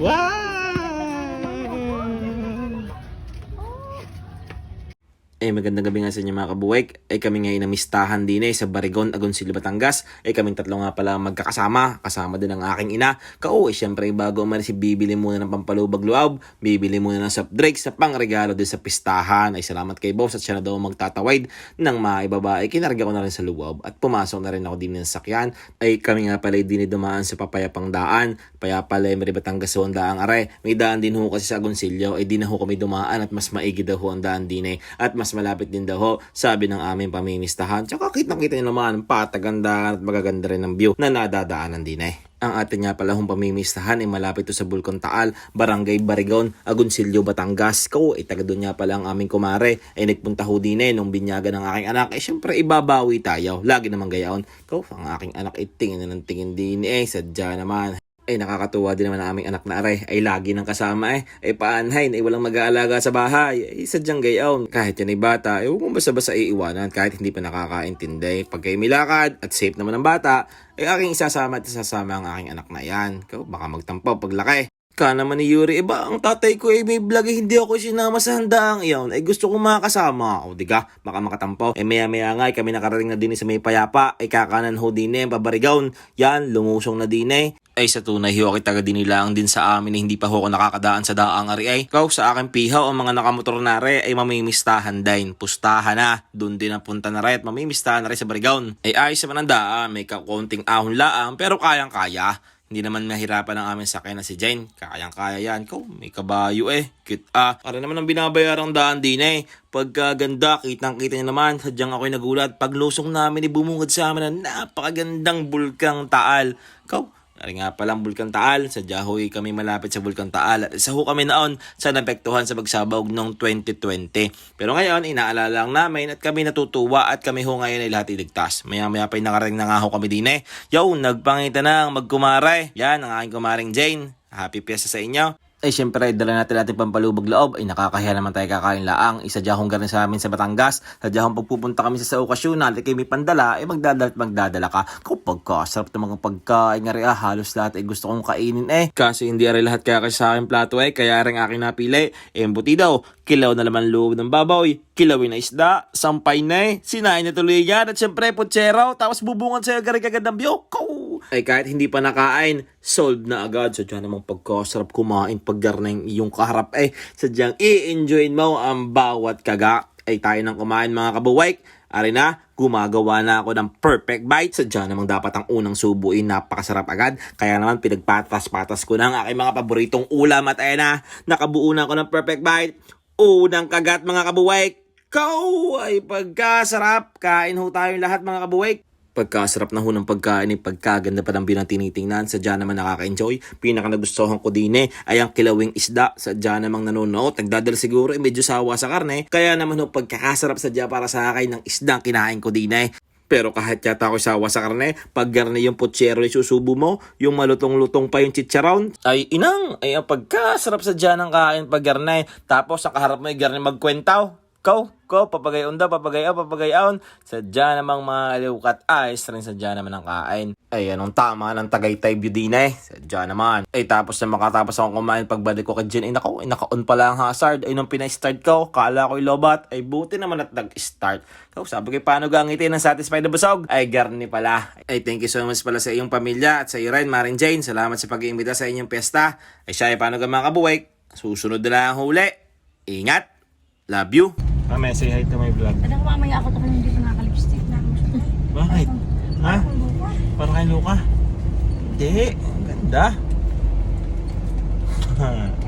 哇。Eh magandang gabi nga sa inyo mga kabuwek. Eh kami ngayon namistahan din eh sa Barigon, Agoncillo, Batangas. Eh kaming tatlo nga pala magkakasama. Kasama din ang aking ina. Kao eh syempre bago umalis bibili muna ng pampalubag luab. Bibili muna ng soft drinks sa pangregalo din sa pistahan. Ay salamat kay boss at siya na daw magtatawid ng maibaba. Eh kinarga ko na rin sa luwab at pumasok na rin ako din ng sakyan. Ay kami nga pala din dumaan sa papayapang daan. Payapala eh, Mari Batangas ho ang daang are. May daan din ho kasi sa Agoncillo. Eh di na ho kami dumaan at mas maigi daw ho ang daan din eh. At mas malapit din daw ho, sabi ng aming pamimistahan. Tsaka kitang-kita nyo naman, pataganda at magaganda rin ng view na nadadaanan din eh. Ang atin nga pala hong pamimistahan ay malapit to sa Bulkon Taal, Barangay Barigon, Agoncillo, Batangas. Ko, ay taga doon nga pala ang aming kumare. Ay nagpunta ho din eh nung binyaga ng aking anak. Eh syempre ibabawi tayo. Lagi naman gayaon. Ko, ang aking anak ay tingin na ng tingin din eh. Sadya naman. Ay nakakatuwa din naman ang aming anak na aray ay lagi nang kasama eh. Ay paanhay ay walang mag-aalaga sa bahay. Ay sadyang gayaon. Kahit yan ay bata, ay huwag mong basta-basta iiwanan kahit hindi pa nakakaintindi. Pag kayo milakad at safe naman ang bata, ay aking isasama at isasama ang aking anak na yan. Ikaw baka magtampo paglaki. Ka naman ni Yuri, iba ang tatay ko eh may vlog eh, hindi ako sinama sa handaang iyon. Ay gusto kong makasama. O di ka, baka makatampo. Eh maya maya nga, eh, kami nakarating na din eh sa may payapa. Ay kakanan ho din eh, pabarigaon. Yan, lumusong na din eh. Ay sa tunay ho, kita din nilang din sa amin eh, hindi pa ho ako nakakadaan sa daang ari ay. Ikaw sa akin pihaw, ang mga nakamotor na re ay mamimistahan din. Pustahan na, doon din ang punta na re at mamimistahan na re sa barigaon. Ay ayos naman ang daan, may kakunting ahon laang pero kayang-kaya. Hindi naman mahirapan ang aming sakay na si Jane. Kayang-kaya yan. Ikaw, may kabayo eh. Cute ah. Para naman ang binabayarang daan din eh. Pagkaganda, kitang-kita niyo naman. Sadyang ako'y nagulat. Paglusong namin, ibumungad sa amin na napakagandang bulkang taal. Ikaw, Ari nga palang Bulkan Taal, sa Jahoy kami malapit sa Bulkan Taal at isa ho kami naon sa napektuhan sa pagsabog noong 2020. Pero ngayon, inaalala lang namin at kami natutuwa at kami ho ngayon ay lahat iligtas. Maya maya pa nakarating na nga ho kami din eh. Yo, nagpangita na ang magkumare. Yan, ang aking kumaring Jane. Happy piyesta sa inyo. Eh syempre, dala natin natin pampalubog loob. Ay nakakahiya naman tayo kakain laang. Isa dyan galing sa amin sa Batangas. Sa dyan pagpupunta kami sa sa okasyon natin kayo may pandala, eh magdadala at magdadala ka. Kapag kasarap ng mga pagkain nga ah, halos lahat ay gusto kong kainin eh. Kasi hindi rin lahat kaya kasi sa akin plato eh, kaya rin akin napili. Eh, buti daw, kilaw na laman loob ng baboy, kilawin na isda, sampay na eh, sinain na tuloy yan, at syempre putsero, tapos bubungan sa'yo gari kagad ng biyoko. Ay kahit hindi pa nakain, solved na agad. Sadya namang pagkasarap kumain paggar yung iyong kaharap eh. Sadyang i-enjoy mo ang bawat kaga. Ay tayo nang kumain mga kabuwik. Ari na, gumagawa na ako ng perfect bite. Sadya namang dapat ang unang subuin napakasarap agad. Kaya naman pinagpatas-patas ko na ang aking mga paboritong ulam at ayan na, nakabuo na ako ng perfect bite. Unang kagat mga kabuwik. Kau ay pagkasarap. Kain ho tayong lahat mga kabuwik. Pagkasarap na ho ng pagkain ay pagkaganda pa ng binang tinitingnan. Sadya naman nakaka-enjoy. Pinaka nagustuhan ko din eh ay ang kilawing isda. Sadya namang nanonood. Nagdadala siguro eh medyo sawa sa karne. Kaya naman ho pagkakasarap sadya para sa akin ng isdang kinain ko din eh. Pero kahit yata ako sawa sa karne, pag garne yung putsero yung susubo mo, yung malutong-lutong pa yung chicharon, ay inang, ay ang pagkasarap sa dyan ng kain pag garne. Tapos sa kaharap mo yung garne magkwentaw. Ko, ko, papagayon daw, papagayaw, papagayaon. Sadya namang mga aliwkat ayos rin sadya naman ang kain. Ay, anong tama ng Tagaytay din eh. Sadya naman. Ay, tapos na makatapos akong kumain pagbalik ko kay Jen, ay nako, ay naka-on pala ang hazard. Ay, nung pinay-start ko, kala ko'y lobat. Ay, buti naman at nag-start. Kau, sabi ko, paano gangitin ng satisfied na busog? Ay, garni pala. Ay, thank you so much pala sa iyong pamilya at sa iyo rin, Maring Jane. Salamat sa pag-iimbita sa inyong piyesta. Ay, siya, ay paano ka mga kabuwik? Susunod na lang ang huli. Ingat. Love you. Mame, say hi to my vlog. Ano ko mamaya ako ako hindi pa nakalipstick na. Bakit? Ha? Para kay Luka? Hindi. Ang ganda.